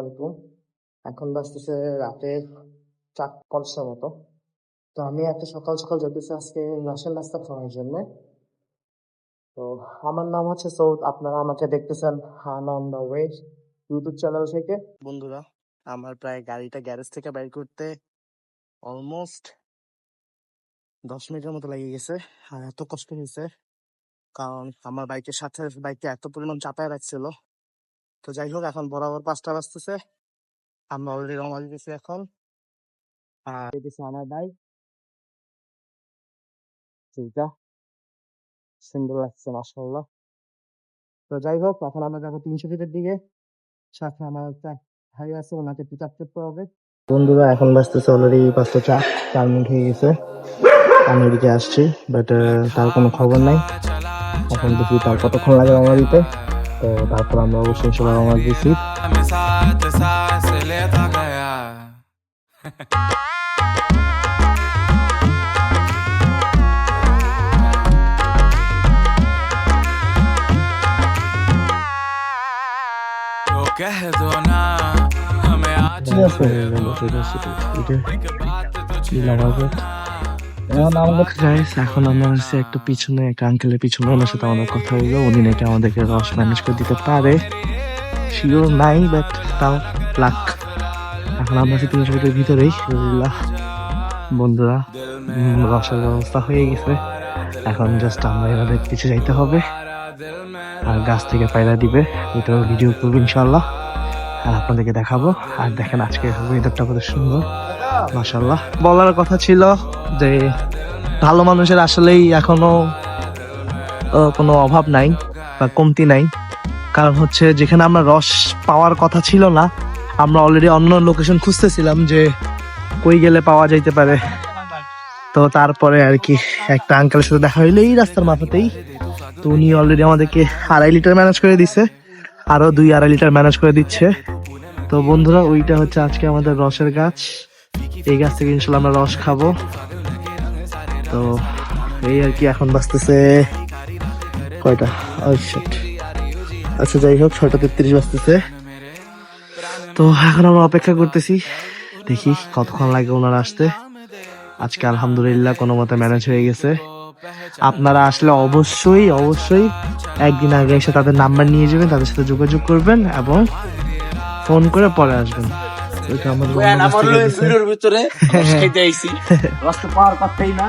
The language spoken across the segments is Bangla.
আলাইকুম এখন বাজতেছে রাতে চার পঞ্চাশের মতো। তো আমি এত সকাল সকাল যেতেছি আজকে নাসের নাস্তা খাওয়ার জন্য। তো আমার নাম হচ্ছে সৌদ, আপনারা আমাকে দেখতেছেন হান on the way YouTube channel থেকে। বন্ধুরা, আমার প্রায় গাড়িটা গ্যারেজ থেকে বাইর করতে অলমোস্ট দশ মিনিটের মতো লেগে গেছে, আর এত কষ্ট হয়েছে। কারণ আমার বাইকের সাথে বাইকটা এত পরিমাণ চাপায় রাখছিল তো যাই হোক, এখন বরাবর পাঁচটা বাজতেছে। আমরা অলরেডি রওনা দিতেছি এখন। আর দিতেছি আমার সেইটা সুন্দর লাগছে মাসাল্লাহ তো যাই হোক, এখন আমরা যাব তিনশো ফিটের দিকে। সাথে আমার একটা ভাই আছে, ওনাকে পিক আপ করতে হবে। বন্ধুরা, এখন বাজতেছে অলরেডি পাঁচটা চার। চার মিনিট হয়ে গেছে। আমি এদিকে আসছি বাট তার কোনো খবর নাই। এখন দেখি তার কতক্ষণ লাগে রওনা দিতে। তো তারপর আমরা অবশ্যই সবাই রওনা দিয়েছি मैं साथ सांस लेता गया तो कह दो ना हमें आज এখন আমরা হচ্ছে একটু পিছনে একটা আঙ্কেলের পিছনে ওনার সাথে আমাদের কথা হইল। উনি নাকি আমাদেরকে রস ম্যানেজ করে দিতে পারে। শিওর নাই বাট তাও লাক এখন আমরা আছি তিনশো ফিটের ভিতরেই। বন্ধুরা রসের ব্যবস্থা হয়ে গেছে। এখন জাস্ট আমরা এভাবে পিছিয়ে যাইতে হবে। আর গাছ থেকে পায়রা দিবে। এটাও ভিডিও করব ইনশাল্লাহ আর আপনাদেরকে দেখাবো। আর দেখেন আজকে ওয়েদারটা কত সুন্দর। মাশাল্লাহ বলার কথা ছিল যে ভালো মানুষের আসলেই এখনও কোনো অভাব নাই বা কমতি নাই। কারণ হচ্ছে যেখানে আমরা রস পাওয়ার কথা ছিল না, আমরা অলরেডি অন্য লোকেশন খুঁজতেছিলাম যে কই গেলে পাওয়া যাইতে পারে। তো তারপরে আর কি, একটা আঙ্কেলের সাথে দেখা হইল এই রাস্তার মাথাতেই। তো উনি অলরেডি আমাদেরকে আড়াই লিটার ম্যানেজ করে দিছে, আরও দুই আড়াই লিটার ম্যানেজ করে দিচ্ছে। তো বন্ধুরা, ওইটা হচ্ছে আজকে আমাদের রসের গাছ। এই গাছ থেকে ইনশাল্লাহ আমরা রস খাব। তো এই আর কি এখন বাজতেছে কয়টা? আচ্ছা যাই হোক ছয়টা তেত্রিশ বাজতেছে। তো এখন আমরা অপেক্ষা করতেছি। দেখি কতক্ষণ লাগে ওনারা আসতে। আজকে আলহামদুলিল্লাহ কোনো মতে ম্যানেজ হয়ে গেছে। আপনারা আসলে অবশ্যই অবশ্যই একদিন আগে এসে তাদের নাম্বার নিয়ে যাবেন তাদের সাথে যোগাযোগ করবেন এবং ফোন করে পরে আসবেন। আমাদের। ভিতরে আইছি। রাস্তা পার করতেই না।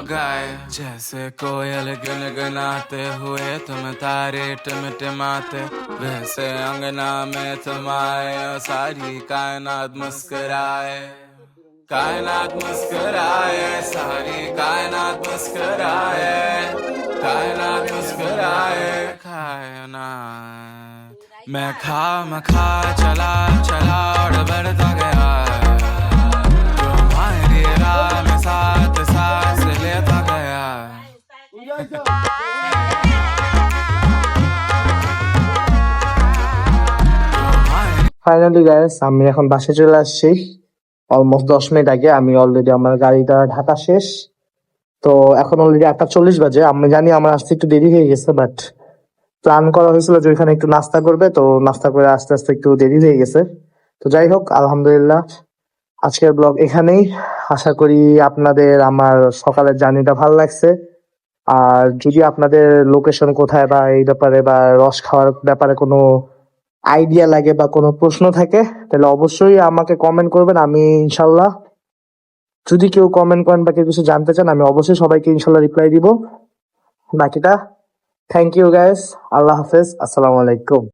गाए जैसे कोयल गुनगुनाते हुए तुम तारे टिमटिमाते वैसे अंगना में तुम आए और सारी कायनात मुस्कुराए। कायनात मुस्कुराए, सारी कायनात मुस्कुराए। कायनात मुस्कुराए। कायनात। मैं खा मखा चला चला बढ़ता गया। ফাইনালি গাইস আমি এখন বাসে চলে আসছি। অলমোস্ট দশ মিনিট আগে, আমি অলরেডি আমার গাড়িটা ঢাকা শেষ। তো এখন অলরেডি আটটা চল্লিশ বাজে। আমি জানি আমার আসতে একটু দেরি হয়ে গেছে বাট প্ল্যান করা হয়েছিল যে ওইখানে একটু নাস্তা করবে। তো নাস্তা করে আস্তে আস্তে একটু দেরি হয়ে গেছে। তো যাই হোক, আলহামদুলিল্লাহ, আজকের ব্লগ এখানেই। আশা করি আপনাদের আমার সকালের জার্নিটা ভালো লাগছে। আর যদি আপনাদের লোকেশন কোথায় বা এই ব্যাপারে বা রস খাওয়ার ব্যাপারে কোনো আইডিয়া লাগে বা কোনো প্রশ্ন থাকে, তাহলে অবশ্যই আমাকে কমেন্ট করবেন, আমি ইনশাল্লাহ যদি কেউ কমেন্ট করেন বা কেউ কিছু জানতে চান, আমি অবশ্যই সবাইকে ইনশাল্লাহ রিপ্লাই দিব। বাকিটা থ্যাংক ইউ গাইস আল্লাহ হাফেজ, আসসালামু আলাইকুম।